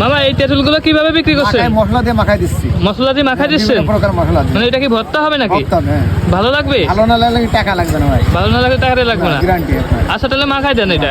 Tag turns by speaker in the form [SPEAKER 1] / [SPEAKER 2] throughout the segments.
[SPEAKER 1] মামা এই তেঁতুলগুলো কীভাবে বিক্রি
[SPEAKER 2] করছে মশলা দিয়ে মাখাই দিচ্ছি।
[SPEAKER 1] মশলা দিয়ে মাখাই দিচ্ছে
[SPEAKER 2] বিভিন্ন প্রকার মশলা
[SPEAKER 1] মানে এটা কি ভর্তা হবে নাকি?
[SPEAKER 2] হ্যাঁ।
[SPEAKER 1] ভালো লাগবে?
[SPEAKER 2] ভালো না লাগলে টাকা লাগবে না ভাই।
[SPEAKER 1] ভালো না লাগলে টাকা লাগবে না। আচ্ছা তাহলে মাখাই দেন এটা।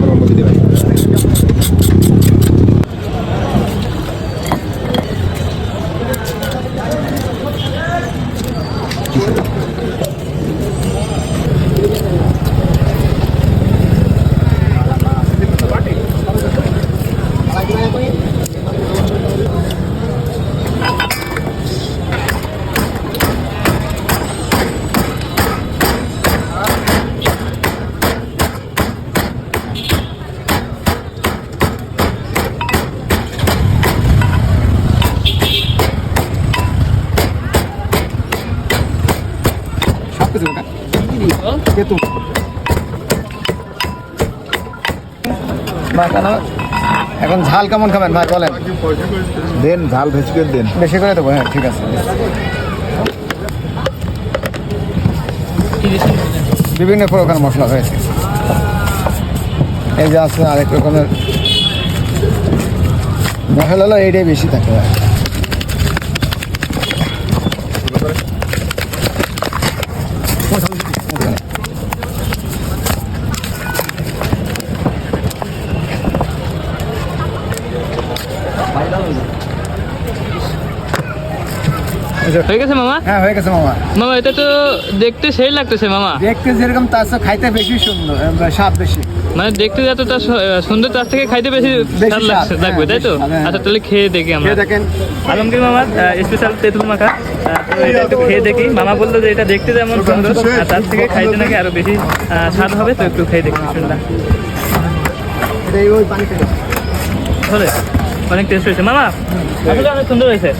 [SPEAKER 3] ওর দেবেন।
[SPEAKER 2] কিছু ওটা তেঁতুল ভাই কেন? এখন ঝাল কেমন খাবেন? ভাই বলেন।
[SPEAKER 3] দেন ঝাল বেশি করে দেন।
[SPEAKER 2] বেশি করে দেবো হ্যাঁ ঠিক আছে। বিভিন্ন প্রকার মশলা হয়েছে। এই যে আছে আরেক রকমের। মশলা এইটাই বেশি থাকে ভাই।
[SPEAKER 1] হয়ে গেছে মামা?
[SPEAKER 2] হ্যাঁ হয়ে গেছে মামা।
[SPEAKER 1] মামা এটা তো দেখতে সেই লাগতেছে মামা।
[SPEAKER 2] দেখতে যেরকম তার চেয়ে খাইতে বেশি সুন্দর স্বাদ বেশি।
[SPEAKER 1] মানে দেখতে যতটা সু- সুন্দর তার থেকে খাইতে বেশি
[SPEAKER 2] বেশি
[SPEAKER 1] স্বাদ
[SPEAKER 2] স্বাদ,
[SPEAKER 1] লাগছে
[SPEAKER 2] হ্যাঁ,
[SPEAKER 1] লাগবে তাই তো?
[SPEAKER 2] বেশি স্বাদ, হ্যাঁ।
[SPEAKER 1] আচ্ছা তাহলে খেয়ে দেখি আমরা।
[SPEAKER 2] খেয়ে দেখেন।
[SPEAKER 1] আলমগীর মামার স্পেশাল তেঁতুল মাখা। এটা একটু খেয়ে দেখি। মামা বলল যে এটা দেখতে যেমন সুন্দর আর তার থেকে খাইতে নাকি আরও বেশি স্বাদ হবে তো একটু খেয়ে দেখি শুনলাম
[SPEAKER 2] এটা ওই পানিতে।
[SPEAKER 1] ধরে। অনেক টেস্ট হয়েছে। মামা আসলে অনেক সুন্দর হয়েছে।